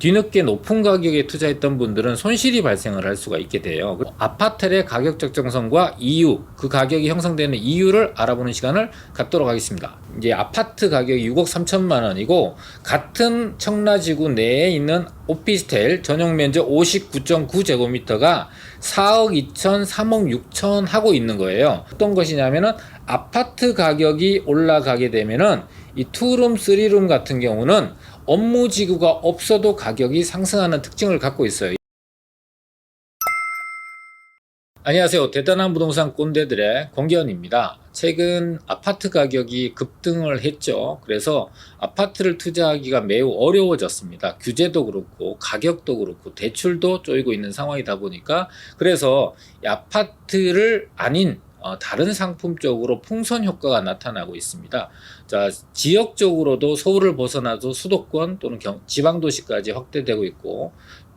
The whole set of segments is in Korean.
뒤늦게 높은 가격에 투자했던 분들은 손실이 발생을 할 수가 있게 돼요. 아파트의 가격 적정성과 이유, 그 가격이 형성되는 이유를 알아보는 시간을 갖도록 하겠습니다. 이제 아파트 가격이 6억 3천만 원이고 같은 청라지구 내에 있는 오피스텔 전용 면적 59.9제곱미터가 4억 2천, 3억 6천 하고 있는 거예요. 어떤 것이냐면은 아파트 가격이 올라가게 되면은 이 투룸, 쓰리룸 같은 경우는 업무 지구가 없어도 가격이 상승하는 특징을 갖고 있어요. 안녕하세요. 대단한 부동산 꼰대들의 권기현입니다. 최근 아파트 가격이 급등을 했죠. 그래서 아파트를 투자하기가 매우 어려워졌습니다. 규제도 그렇고 가격도 그렇고 대출도 쪼이고 있는 상황이다 보니까 그래서 이 아파트를 아닌 어, 다른 상품 쪽으로 풍선 효과가 나타나고 있습니다. 자, 지역적으로도 서울을 벗어나도 수도권 또는 경- 지방도시까지 확대되고 있고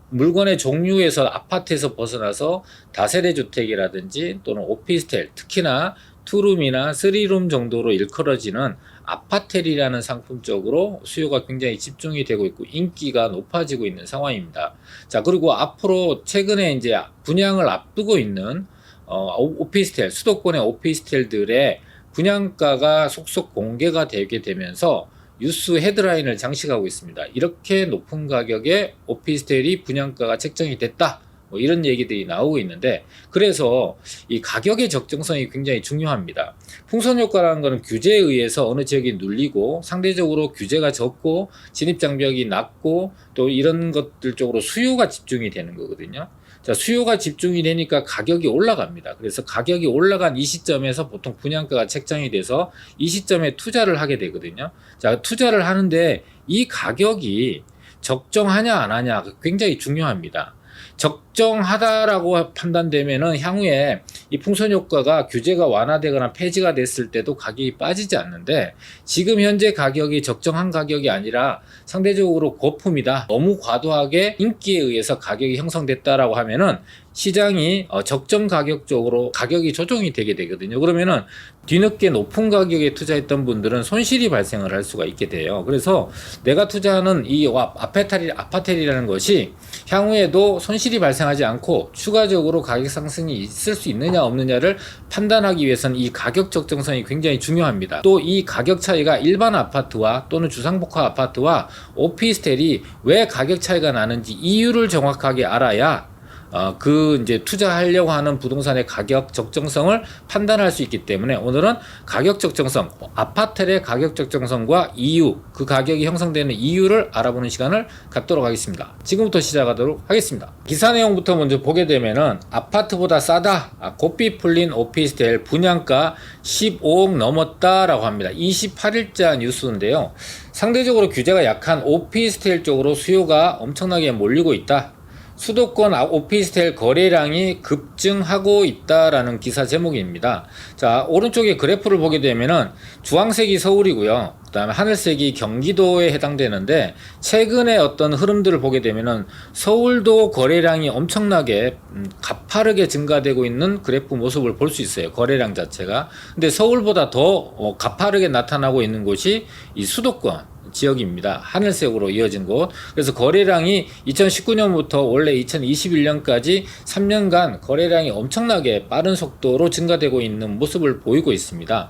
물건의 종류에서 아파트에서 벗어나서 다세대 주택이라든지 또는 오피스텔 특히나 투룸이나 쓰리룸 정도로 일컬어지는 아파텔이라는 상품 쪽으로 수요가 굉장히 집중이 되고 있고 인기가 높아지고 있는 상황입니다. 자 그리고 앞으로 최근에 이제 분양을 앞두고 있는 어, 오- 오피스텔 수도권의 오피스텔들의 분양가가 속속 공개가 되게 되면서 뉴스 헤드라인을 장식하고 있습니다. 이렇게 높은 가격에 오피스텔이 분양가가 책정이 됐다. 뭐 이런 얘기들이 나오고 있는데 그래서 이 가격의 적정성이 굉장히 중요합니다. 풍선 효과라는 것은 규제에 의해서 어느 지역이 눌리고 상대적으로 규제가 적고 진입 장벽이 낮고 또 이런 것들 쪽으로 수요가 집중이 되는 거거든요. 자, 수요가 집중이 되니까 가격이 올라갑니다. 그래서 가격이 올라간 이 시점에서 보통 분양가가 책정이 돼서 이 시점에 투자를 하게 되거든요. 자, 투자를 하는데 이 가격이 적정하냐 안 하냐 굉장히 중요합니다. 적정하다라고 판단되면은 향후에 이 풍선 효과가 규제가 완화되거나 폐지가 됐을 때도 가격이 빠지지 않는데 지금 현재 가격이 적정한 가격이 아니라 상대적으로 고품이다. 너무 과도하게 인기에 의해서 가격이 형성됐다라고 하면은 시장이 어, 적정 가격 쪽으로 가격이 조정이 되게 되거든요. 그러면은 뒤늦게 높은 가격에 투자했던 분들은 손실이 발생을 할 수가 있게 돼요. 그래서 내가 투자하는 이 와- 아파텔이, 아파텔이라는 것이 향후에도 손실이 발생하지 않고 추가적으로 가격 상승이 있을 수 있느냐 없느냐를 판단하기 위해서는 이 가격 적정성이 굉장히 중요합니다. 또 이 가격 차이가 일반 아파트와 또는 주상복합 아파트와 오피스텔이 왜 가격 차이가 나는지 이유를 정확하게 알아야 어, 그 이제 투자하려고 하는 부동산의 가격 적정성을 판단할 수 있기 때문에 오늘은 가격 적정성, 아파트의 가격 적정성과 이유, 그 가격이 형성되는 이유를 알아보는 시간을 갖도록 하겠습니다. 지금부터 시작하도록 하겠습니다. 기사 내용부터 먼저 보게 되면은 아파트보다 싸다, 아, 고삐 풀린 오피스텔 분양가 15억 넘었다라고 합니다. 28일자 뉴스인데요. 상대적으로 규제가 약한 오피스텔 쪽으로 수요가 엄청나게 몰리고 있다. 수도권 아- 오피스텔 거래량이 급증하고 있다라는 기사 제목입니다. 자, 오른쪽에 그래프를 보게 되면은 주황색이 서울이고요. 그다음에 하늘색이 경기도에 해당되는데 최근에 어떤 흐름들을 보게 되면은 서울도 거래량이 엄청나게 음, 가파르게 증가되고 있는 그래프 모습을 볼 수 있어요. 거래량 자체가. 근데 서울보다 더 어, 가파르게 나타나고 있는 곳이 이 수도권 지역입니다. 하늘색으로 이어진 곳. 그래서 거래량이 2019년부터 원래 2021년까지 3년간 거래량이 엄청나게 빠른 속도로 증가되고 있는 모습을 보이고 있습니다.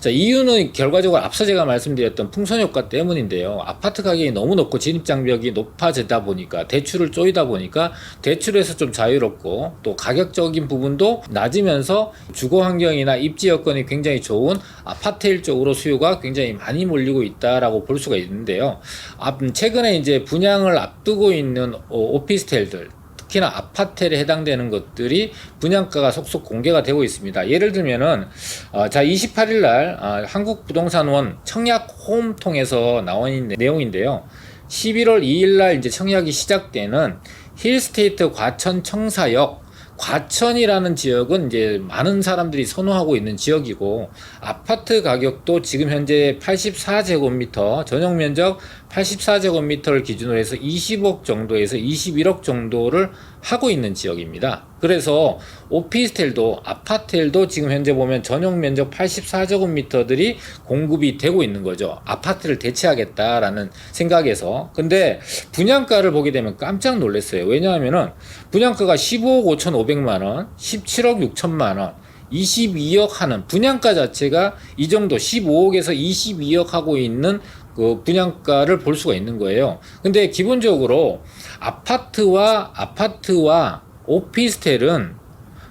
자, 이유는 결과적으로 앞서 제가 말씀드렸던 풍선 효과 때문인데요. 아파트 가격이 너무 높고 진입 장벽이 높아지다 보니까 대출을 쪼이다 보니까 대출에서 좀 자유롭고 또 가격적인 부분도 낮으면서 주거 환경이나 입지 여건이 굉장히 좋은 아파트 일 쪽으로 수요가 굉장히 많이 몰리고 있다라고 볼 수가 있는데요. 앞- 최근에 이제 분양을 앞두고 있는 어, 오피스텔들 특히나 아파텔에 해당되는 것들이 분양가가 속속 공개가 되고 있습니다. 예를 들면은 어, 자 28일 날 아, 한국부동산원 청약 홈 통해서 있는 내용인데요. 11월 2일 날 이제 청약이 시작되는 힐스테이트 과천 청사역 과천이라는 지역은 이제 많은 사람들이 선호하고 있는 지역이고 아파트 가격도 지금 현재 84제곱미터 전용 면적 84제곱미터를 기준으로 해서 20억 정도에서 21억 정도를 하고 있는 지역입니다. 그래서 오피스텔도 아파트도 지금 현재 보면 전용 면적 84제곱미터들이 공급이 되고 있는 거죠. 아파트를 대체하겠다라는 생각에서. 근데 분양가를 보게 되면 깜짝 놀랐어요. 왜냐하면은 분양가가 15억 5,500만 원, 17억 6천만 원, 22억 하는 분양가 자체가 이 정도 15억에서 22억 하고 있는 그 분양가를 볼 수가 있는 거예요. 근데 기본적으로 아파트와 아파트와 오피스텔은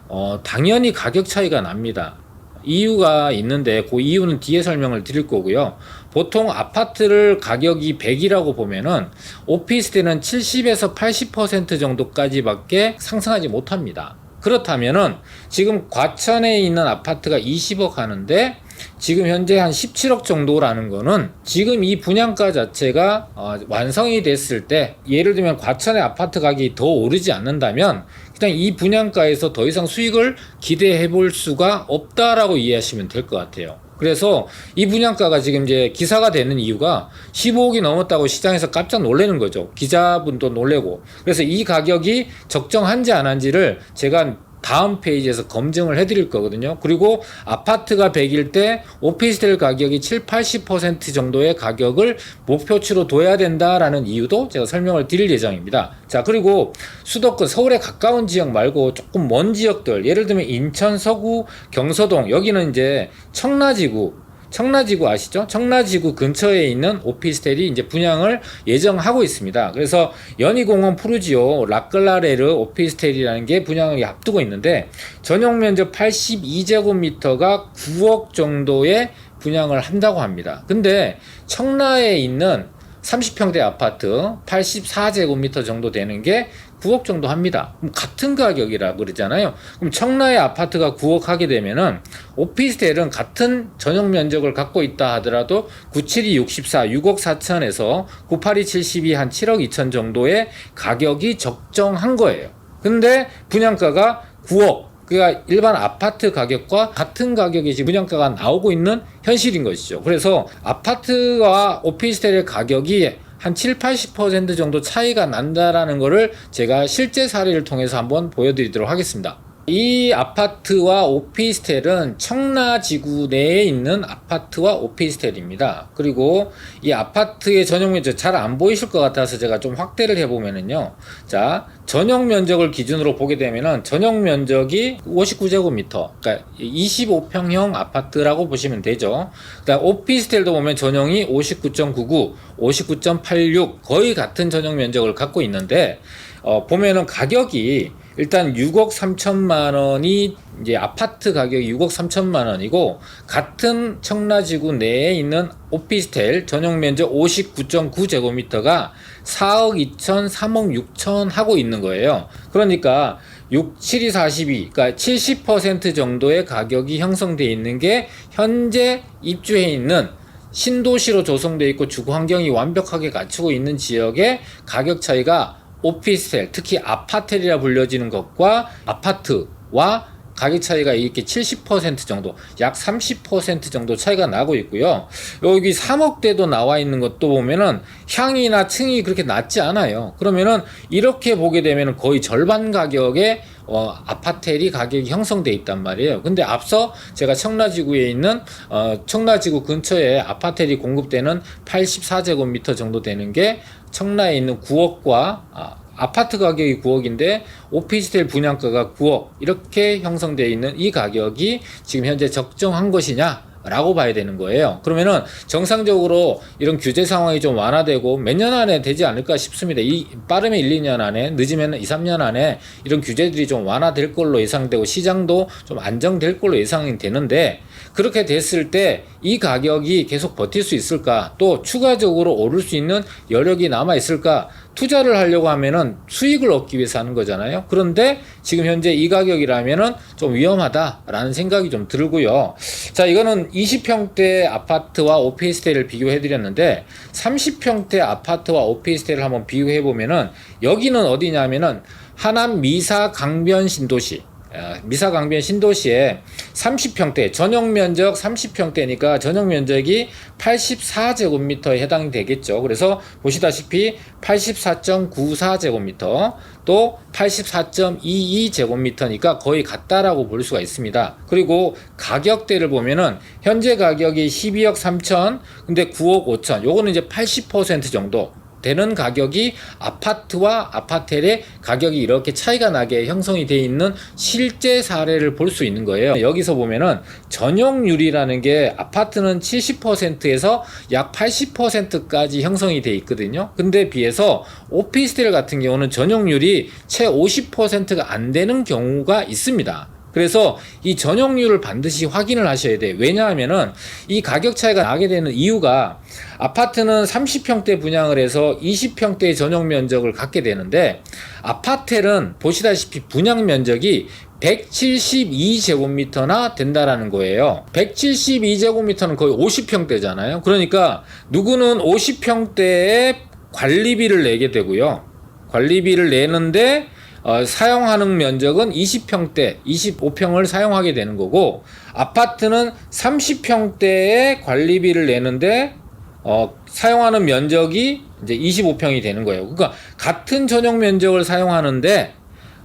어, 당연히 가격 차이가 납니다. 이유가 있는데 그 이유는 뒤에 설명을 드릴 거고요. 보통 아파트를 가격이 100이라고 보면은 오피스텔은 70에서 80% 정도까지밖에 상승하지 못합니다. 그렇다면은 지금 과천에 있는 아파트가 20억 하는데 지금 현재 한 17억 정도라는 거는 지금 이 분양가 자체가 어, 완성이 됐을 때 예를 들면 과천의 아파트 가격이 더 오르지 않는다면 그냥 이 분양가에서 더 이상 수익을 기대해 볼 수가 없다라고 이해하시면 될 것 같아요. 그래서 이 분양가가 지금 이제 기사가 되는 이유가 15억이 넘었다고 시장에서 깜짝 놀라는 거죠. 기자분도 놀래고. 그래서 이 가격이 적정한지 안 한지를 제가 다음 페이지에서 검증을 해드릴 거거든요. 그리고 아파트가 100일 때 오피스텔 가격이 7, 80% 정도의 가격을 목표치로 둬야 된다라는 이유도 제가 설명을 드릴 예정입니다. 자, 그리고 수도권 서울에 가까운 지역 말고 조금 먼 지역들, 예를 들면 인천 서구 경서동 여기는 이제 청라지구 청라지구 아시죠? 청라지구 근처에 있는 오피스텔이 이제 분양을 예정하고 있습니다. 그래서 연희공원 푸르지오 라클라레르 오피스텔이라는 게 분양을 앞두고 있는데 전용 면적 82제곱미터가 9억 정도의 분양을 한다고 합니다. 근데 청라에 있는 30평대 아파트 84제곱미터 정도 되는 게 9억 정도 합니다. 그럼 같은 가격이라 그러잖아요. 그럼 청라의 아파트가 9억 하게 되면은 오피스텔은 같은 전용 면적을 갖고 있다 하더라도 97이 64, 6억 4천에서 98이 72, 한 7억 2천 정도의 가격이 적정한 거예요. 근데 분양가가 9억. 그러니까 일반 아파트 가격과 같은 가격의 지금 분양가가 나오고 있는 현실인 것이죠. 그래서 아파트와 오피스텔의 가격이 한 7, 80% 정도 차이가 난다라는 거를 제가 실제 사례를 통해서 한번 보여드리도록 하겠습니다. 이 아파트와 오피스텔은 청라 지구 내에 있는 아파트와 오피스텔입니다. 그리고 이 아파트의 전용 면적 잘 안 보이실 것 같아서 제가 좀 확대를 해보면은요. 자, 전용 면적을 기준으로 보게 되면은 전용 면적이 59제곱미터, 그러니까 25평형 아파트라고 보시면 되죠. 그다음 오피스텔도 보면 전용이 59.99, 59.86 거의 같은 전용 면적을 갖고 있는데 어, 보면은 가격이 일단 6억 3천만 원이 이제 아파트 가격이 6억 3천만 원이고 같은 청라지구 내에 있는 오피스텔 전용 면적 59.9 제곱미터가 4억 2천, 3억 6천 하고 있는 거예요. 그러니까 6, 7이 42, 그러니까 70% 정도의 가격이 형성돼 있는 게 현재 입주해 있는 신도시로 조성되어 있고 주거 환경이 완벽하게 갖추고 있는 지역의 가격 차이가 오피스텔, 특히 아파텔이라 불려지는 것과 아파트와 가격 차이가 이렇게 70% 정도, 약 30% 정도 차이가 나고 있고요. 여기 3억대도 나와 있는 것도 보면은 향이나 층이 그렇게 낮지 않아요. 그러면은 이렇게 보게 되면은 거의 절반 가격에 어, 아파텔이 가격이 형성돼 있단 말이에요. 근데 앞서 제가 청라지구에 있는 어, 청라지구 근처에 아파텔이 공급되는 84제곱미터 정도 되는 게 청라에 있는 9억과 아, 아파트 가격이 9억인데 오피스텔 분양가가 9억 이렇게 형성되어 있는 이 가격이 지금 현재 적정한 것이냐? 라고 봐야 되는 거예요. 그러면은 정상적으로 이런 규제 상황이 좀 완화되고 몇 년 안에 되지 않을까 싶습니다. 이 빠르면 1, 2년 안에 늦으면 2, 3년 안에 이런 규제들이 좀 완화될 걸로 예상되고 시장도 좀 안정될 걸로 예상이 되는데 그렇게 됐을 때 이 가격이 계속 버틸 수 있을까? 또 추가적으로 오를 수 있는 여력이 남아 있을까? 투자를 하려고 하면은 수익을 얻기 위해서 하는 거잖아요. 그런데 지금 현재 이 가격이라면은 좀 위험하다라는 생각이 좀 들고요. 자, 이거는 20평대 아파트와 오피스텔을 비교해 드렸는데 30평대 아파트와 오피스텔을 한번 비교해 보면은 여기는 어디냐면은 하남 미사 강변 신도시 어, 미사강변 신도시에 30평대 전용 면적 30평대니까 전용 면적이 84제곱미터에 해당이 되겠죠. 그래서 보시다시피 84.94제곱미터 또 84.22제곱미터니까 거의 같다라고 볼 수가 있습니다. 그리고 가격대를 보면은 현재 가격이 12억 3천 근데 9억 5천 요거는 이제 80% 정도 되는 가격이 아파트와 아파텔의 가격이 이렇게 차이가 나게 형성이 되어 있는 실제 사례를 볼 수 있는 거예요. 여기서 보면은 전용률이라는 게 아파트는 70%에서 약 80%까지 형성이 돼 있거든요. 근데 비해서 오피스텔 같은 경우는 전용률이 채 50%가 안 되는 경우가 있습니다. 그래서 이 전용률을 반드시 확인을 하셔야 돼요. 왜냐하면은 이 가격 차이가 나게 되는 이유가 아파트는 30평대 분양을 해서 20평대의 전용 면적을 갖게 되는데 아파텔은 보시다시피 분양 면적이 172제곱미터나 된다라는 거예요. 172제곱미터는 거의 50평대잖아요. 그러니까 누구는 50평대에 관리비를 내게 되고요. 관리비를 내는데 어, 사용하는 면적은 20평대, 25평을 사용하게 되는 거고 아파트는 30평대에 관리비를 내는데 어, 사용하는 면적이 이제 25평이 되는 거예요. 그러니까 같은 전용 면적을 사용하는데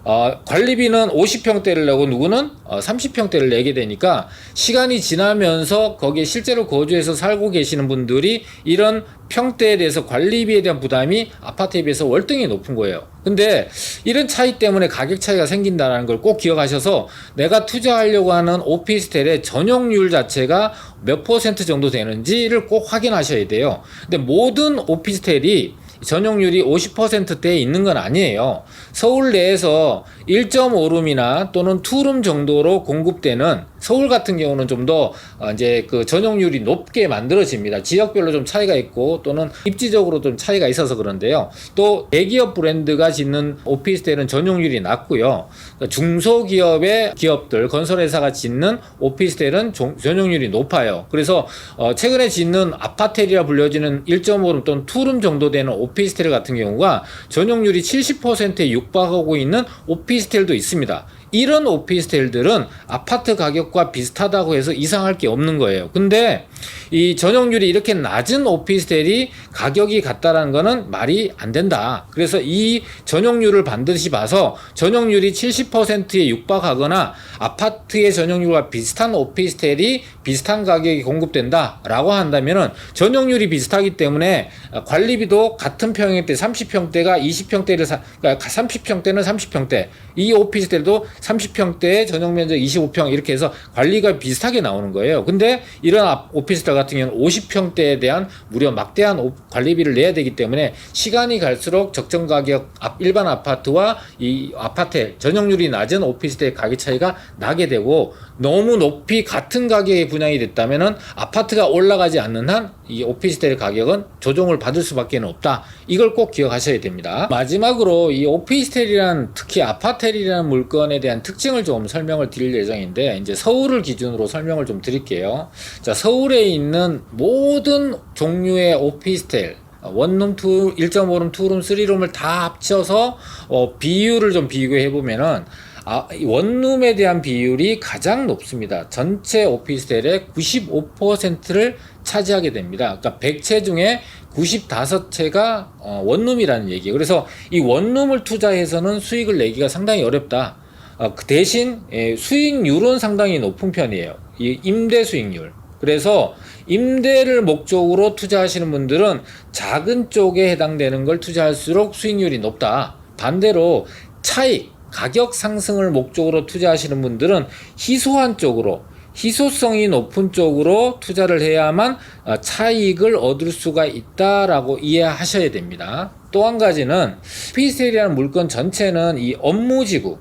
어, 관리비는 50평대를 내고 누구는 어, 30평대를 내게 되니까 시간이 지나면서 거기에 실제로 거주해서 살고 계시는 분들이 이런 평대에 대해서 관리비에 대한 부담이 아파트에 비해서 월등히 높은 거예요. 근데 이런 차이 때문에 가격 차이가 생긴다는 걸 꼭 기억하셔서 내가 투자하려고 하는 오피스텔의 전용률 자체가 몇 퍼센트 정도 되는지를 꼭 확인하셔야 돼요. 근데 모든 오피스텔이 전용률이 50%대에 있는 건 아니에요. 서울 내에서 1.5룸이나 또는 2룸 정도로 공급되는 서울 같은 경우는 좀 더 이제 그 전용률이 높게 만들어집니다. 지역별로 좀 차이가 있고 또는 입지적으로 좀 차이가 있어서 그런데요. 또 대기업 브랜드가 짓는 오피스텔은 전용률이 낮고요. 그러니까 중소기업의 기업들 건설회사가 짓는 오피스텔은 종- 전용률이 높아요. 그래서 어 최근에 짓는 아파텔이라 불려지는 1.5룸 또는 2룸 정도 되는 오피스텔 같은 경우가 전용률이 70%에 육박하고 있는 오피스텔 도 있습니다. 이런 오피스텔들은 아파트 가격과 비슷하다고 해서 이상할 게 없는 거예요. 근데 이 전용률이 이렇게 낮은 오피스텔이 가격이 같다라는 거는 말이 안 된다. 그래서 이 전용률을 반드시 봐서 전용률이 70%에 육박하거나 아파트의 전용률과 비슷한 오피스텔이 비슷한 가격이 공급된다라고 한다면은 전용률이 비슷하기 때문에 관리비도 같은 평형 때 30평대가 20평대를 사, 그러니까 30평대는 30평대 이 오피스텔도 30평대에 전용 면적 25평 이렇게 해서 관리가 비슷하게 나오는 거예요. 근데 이런 아- 오피스텔 같은 경우는 50평대에 대한 무려 막대한 오- 관리비를 내야 되기 때문에 시간이 갈수록 적정 가격 앞- 일반 아파트와 이 아파트 전용률이 낮은 오피스텔 가격 차이가 나게 되고 너무 높이 같은 가격에 분양이 됐다면은 아파트가 올라가지 않는 한 이 오피스텔 가격은 조정을 받을 수밖에 없다. 이걸 꼭 기억하셔야 됩니다. 마지막으로 이 오피스텔이란 특히 아파텔이라는 물건에 대한 특징을 좀 설명을 드릴 예정인데 이제 서울을 기준으로 설명을 좀 드릴게요. 자, 서울에 있는 모든 종류의 오피스텔 원룸, 투, 1.5룸, 2룸, 3룸을 다 합쳐서 어, 비율을 좀 비교해 보면은 아, 이 원룸에 대한 비율이 가장 높습니다. 전체 오피스텔의 95%를 차지하게 됩니다. 그러니까 100채 중에 95채가 어, 원룸이라는 얘기예요. 그래서 이 원룸을 투자해서는 수익을 내기가 상당히 어렵다. 어, 그 대신 예, 수익률은 상당히 높은 편이에요. 이 임대 수익률. 그래서 임대를 목적으로 투자하시는 분들은 작은 쪽에 해당되는 걸 투자할수록 수익률이 높다. 반대로 차익, 가격 상승을 목적으로 투자하시는 분들은 희소한 쪽으로 희소성이 높은 쪽으로 투자를 해야만 어, 차익을 얻을 수가 있다라고 이해하셔야 됩니다. 또 한 가지는 피셀이라는 물건 전체는 이 업무지구,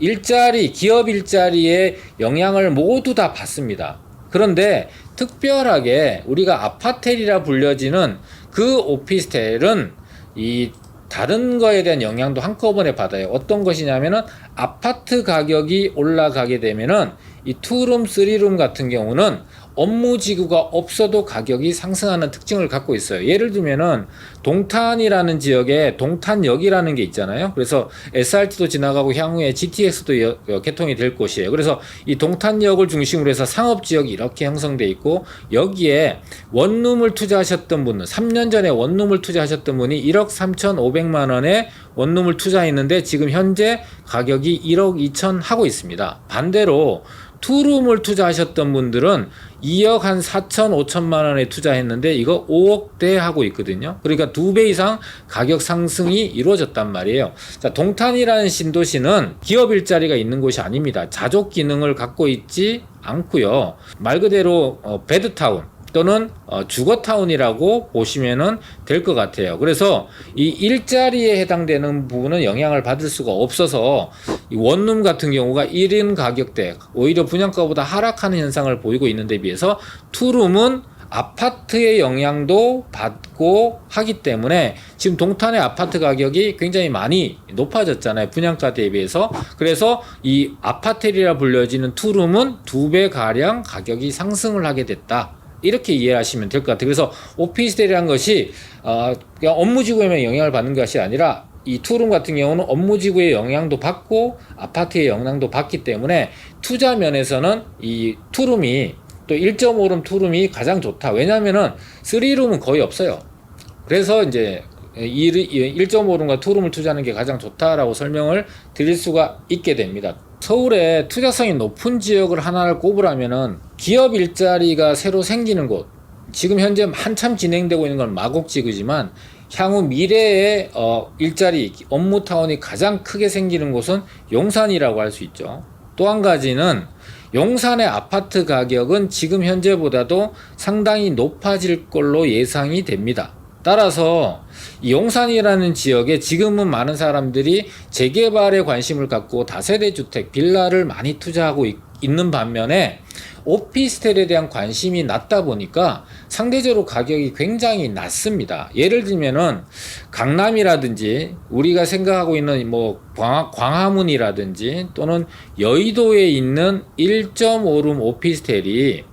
일자리, 기업 일자리에 영향을 모두 다 받습니다. 그런데 특별하게 우리가 아파텔이라 불려지는 그 오피스텔은 이 다른 거에 대한 영향도 한꺼번에 받아요. 어떤 것이냐면은 아파트 가격이 올라가게 되면은 이 투룸, 쓰리룸 같은 경우는 업무 지구가 없어도 가격이 상승하는 특징을 갖고 있어요. 예를 들면은 동탄이라는 지역에 동탄역이라는 게 있잖아요. 그래서 SRT도 지나가고 향후에 GTX도 개통이 될 곳이에요. 그래서 이 동탄역을 중심으로 해서 상업 지역이 이렇게 형성돼 있고 여기에 원룸을 투자하셨던 분은 3년 전에 원룸을 투자하셨던 분이 1억 3,500만 원에 원룸을 투자했는데 지금 현재 가격이 1억 2천 하고 있습니다. 반대로 투룸을 투자하셨던 분들은 2억 한 4천 5천만 원에 투자했는데 이거 5억대 하고 있거든요. 그러니까 두 배 이상 가격 상승이 이루어졌단 말이에요. 자, 동탄이라는 신도시는 기업 일자리가 있는 곳이 아닙니다. 자족 기능을 갖고 있지 않고요. 말 그대로 어, 베드타운 또는 어, 주거타운이라고 보시면은 될 것 같아요. 그래서 이 일자리에 해당되는 부분은 영향을 받을 수가 없어서 이 원룸 같은 경우가 1인 가격대 오히려 분양가보다 하락하는 현상을 보이고 있는 데 비해서 투룸은 아파트의 영향도 받고 하기 때문에 지금 동탄의 아파트 가격이 굉장히 많이 높아졌잖아요. 분양가 대비해서. 그래서 이 아파텔이라 불려지는 투룸은 두 배 가량 가격이 상승을 하게 됐다. 이렇게 이해하시면 될 것 같아요. 그래서 오피스텔이라는 것이 어, 그냥 업무지구에만 영향을 받는 것이 아니라 이 투룸 같은 경우는 업무지구의 영향도 받고 아파트의 영향도 받기 때문에 투자 면에서는 이 투룸이 또 1.5룸 투룸이 가장 좋다. 왜냐하면은 3룸은 거의 없어요. 그래서 이제 1.5룸과 투룸을 투자하는 게 가장 좋다라고 설명을 드릴 수가 있게 됩니다. 서울에 투자성이 높은 지역을 하나를 꼽으라면은 기업 일자리가 새로 생기는 곳, 지금 현재 한참 진행되고 있는 건 마곡지구지만 향후 미래의 어, 일자리 업무 타운이 가장 크게 생기는 곳은 용산이라고 할 수 있죠. 또 한 가지는 용산의 아파트 가격은 지금 현재보다도 상당히 높아질 걸로 예상이 됩니다. 따라서 이 용산이라는 지역에 지금은 많은 사람들이 재개발에 관심을 갖고 다세대 주택, 빌라를 많이 투자하고 있, 있는 반면에 오피스텔에 대한 관심이 낮다 보니까 상대적으로 가격이 굉장히 낮습니다. 예를 들면은 강남이라든지 우리가 생각하고 있는 뭐 광화, 광화문이라든지 또는 여의도에 있는 1.5룸 오피스텔이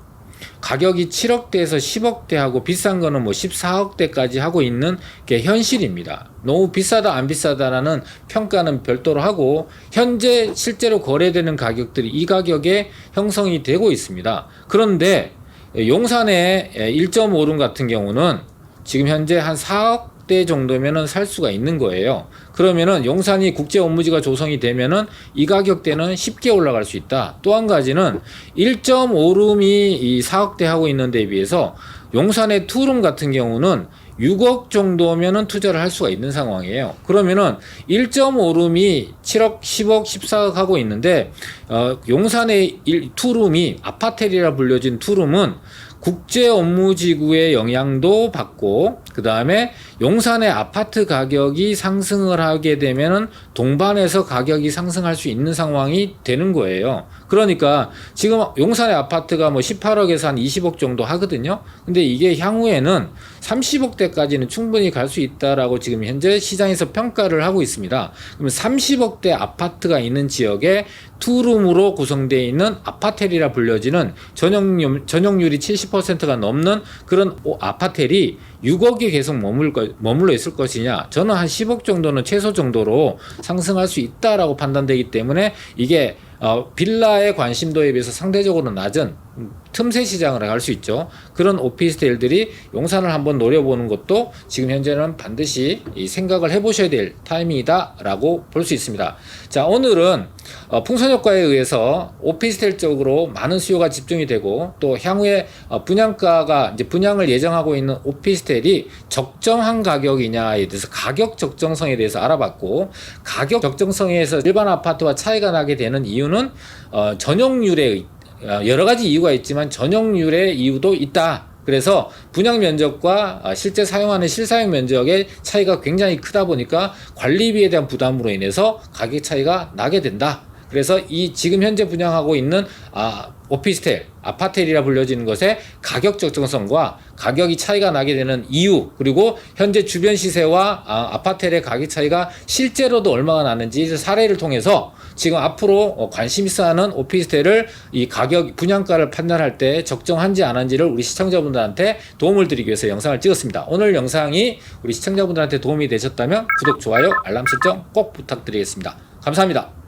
가격이 7억대에서 10억대 하고 비싼 거는 뭐 14억대까지 하고 있는 게 현실입니다. 너무 비싸다 안 비싸다라는 평가는 별도로 하고 현재 실제로 거래되는 가격들이 이 가격에 형성이 되고 있습니다. 그런데 용산의 1.5룸 같은 경우는 지금 현재 한 4억 대 정도면은 살 수가 있는 거예요. 그러면은 용산이 국제 업무지가 조성이 되면은 이 가격대는 쉽게 올라갈 수 있다. 또 한 가지는 1.5룸이 이 4억대 하고 있는 데 비해서 용산의 투룸 같은 경우는 6억 정도면은 투자를 할 수가 있는 상황이에요. 그러면은 1.5룸이 7억, 10억, 14억 하고 있는데 어, 용산의 1, 투룸이 아파텔이라 불려진 투룸은 국제 업무지구의 영향도 받고 그 다음에 용산의 아파트 가격이 상승을 하게 되면은 동반해서 가격이 상승할 수 있는 상황이 되는 거예요. 그러니까 지금 용산의 아파트가 뭐 18억에서 한 20억 정도 하거든요. 근데 이게 향후에는 30억대까지는 충분히 갈 수 있다라고 지금 현재 시장에서 평가를 하고 있습니다. 그러면 30억대 아파트가 있는 지역에 투룸으로 구성되어 있는 아파텔이라 불려지는 전용률, 전용률이 70%가 넘는 그런 오- 아파텔이 6억이 계속 머물 거, 머물러 있을 것이냐? 저는 한 10억 정도는 최소 정도로 상승할 수 있다라고 판단되기 때문에 이게 어, 빌라의 관심도에 비해서 상대적으로 낮은 음, 틈새 시장을 할 수 있죠. 그런 오피스텔들이 용산을 한번 노려보는 것도 지금 현재는 반드시 이 생각을 해보셔야 될 타이밍이다라고 볼 수 있습니다. 자, 오늘은 어, 풍선 효과에 의해서 오피스텔 쪽으로 많은 수요가 집중이 되고 또 향후에 어, 분양가가 이제 분양을 예정하고 있는 오피스텔이 적정한 가격이냐에 대해서 가격 적정성에 대해서 알아봤고 가격 적정성에서 일반 아파트와 차이가 나게 되는 이유는 어, 전용률의 어, 여러 가지 이유가 있지만 전용률의 이유도 있다. 그래서 분양 면적과 아, 실제 사용하는 실사용 면적의 차이가 굉장히 크다 보니까 관리비에 대한 부담으로 인해서 가격 차이가 나게 된다. 그래서 이 지금 현재 분양하고 있는 아 오피스텔, 아파텔이라 불려지는 것의 가격 적정성과 가격이 차이가 나게 되는 이유 그리고 현재 주변 시세와 아, 아파텔의 가격 차이가 실제로도 얼마가 나는지 사례를 통해서 지금 앞으로 어, 관심 있어 하는 오피스텔을 이 가격 분양가를 판단할 때 적정한지 안 한지를 우리 시청자분들한테 도움을 드리기 위해서 영상을 찍었습니다. 오늘 영상이 우리 시청자분들한테 도움이 되셨다면 구독, 좋아요, 알람 설정 꼭 부탁드리겠습니다. 감사합니다.